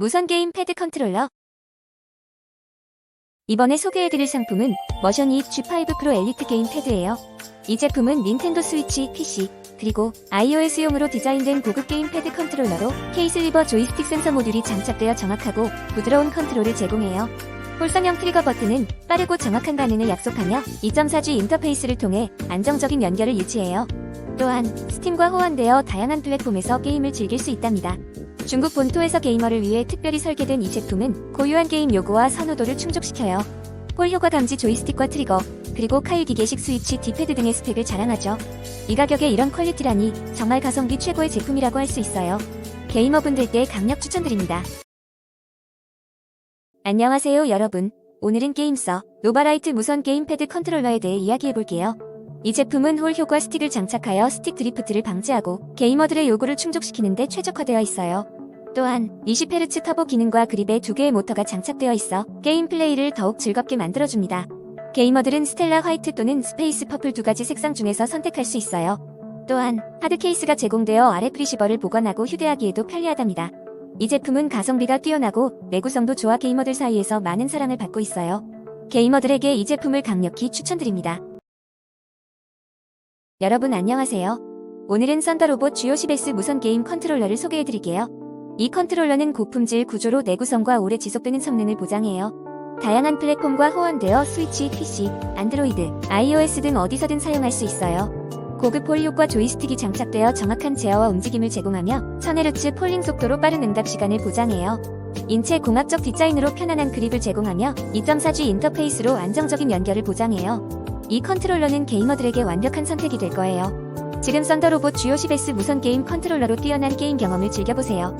무선 게임 패드 컨트롤러 이번에 소개해드릴 상품은 머셔니 G5 프로 엘리트 게임 패드예요. 이 제품은 닌텐도 스위치, PC, 그리고 iOS용으로 디자인된 고급 게임 패드 컨트롤러로 케이슬리버 조이스틱 센서 모듈이 장착되어 정확하고 부드러운 컨트롤을 제공해요. 홀선형 트리거 버튼은 빠르고 정확한 반응을 약속하며 2.4G 인터페이스를 통해 안정적인 연결을 유지해요. 또한 스팀과 호환되어 다양한 플랫폼에서 게임을 즐길 수 있답니다. 중국 본토에서 게이머를 위해 특별히 설계된 이 제품은 고유한 게임 요구와 선호도를 충족시켜요. 홀 효과 감지 조이스틱과 트리거, 그리고 카일 기계식 스위치 D패드 등의 스펙을 자랑하죠. 이 가격에 이런 퀄리티라니 정말 가성비 최고의 제품이라고 할 수 있어요. 게이머분들께 강력 추천드립니다. 안녕하세요 여러분. 오늘은 게임서 노바라이트 무선 게임 패드 컨트롤러에 대해 이야기해볼게요. 이 제품은 홀 효과 스틱을 장착하여 스틱 드리프트를 방지하고 게이머들의 요구를 충족시키는데 최적화되어 있어요. 또한 20Hz 터보 기능과 그립에 두 개의 모터가 장착되어 있어 게임 플레이를 더욱 즐겁게 만들어줍니다. 게이머들은 스텔라 화이트 또는 스페이스 퍼플 두 가지 색상 중에서 선택할 수 있어요. 또한 하드 케이스가 제공되어 아래 프리시버를 보관하고 휴대하기에도 편리하답니다. 이 제품은 가성비가 뛰어나고 내구성도 좋아 게이머들 사이에서 많은 사랑을 받고 있어요. 게이머들에게 이 제품을 강력히 추천드립니다. 여러분 안녕하세요. 오늘은 썬더로봇 G50S 무선 게임 컨트롤러를 소개해드릴게요. 이 컨트롤러는 고품질 구조로 내구성과 오래 지속되는 성능을 보장해요. 다양한 플랫폼과 호환되어 스위치, PC, 안드로이드, iOS 등 어디서든 사용할 수 있어요. 고급 폴 효과 조이스틱이 장착되어 정확한 제어와 움직임을 제공하며 1000Hz 폴링 속도로 빠른 응답 시간을 보장해요. 인체 공학적 디자인으로 편안한 그립을 제공하며 2.4G 인터페이스로 안정적인 연결을 보장해요. 이 컨트롤러는 게이머들에게 완벽한 선택이 될 거예요. 지금 썬더로봇 G50S 무선 게임 컨트롤러로 뛰어난 게임 경험을 즐겨보세요.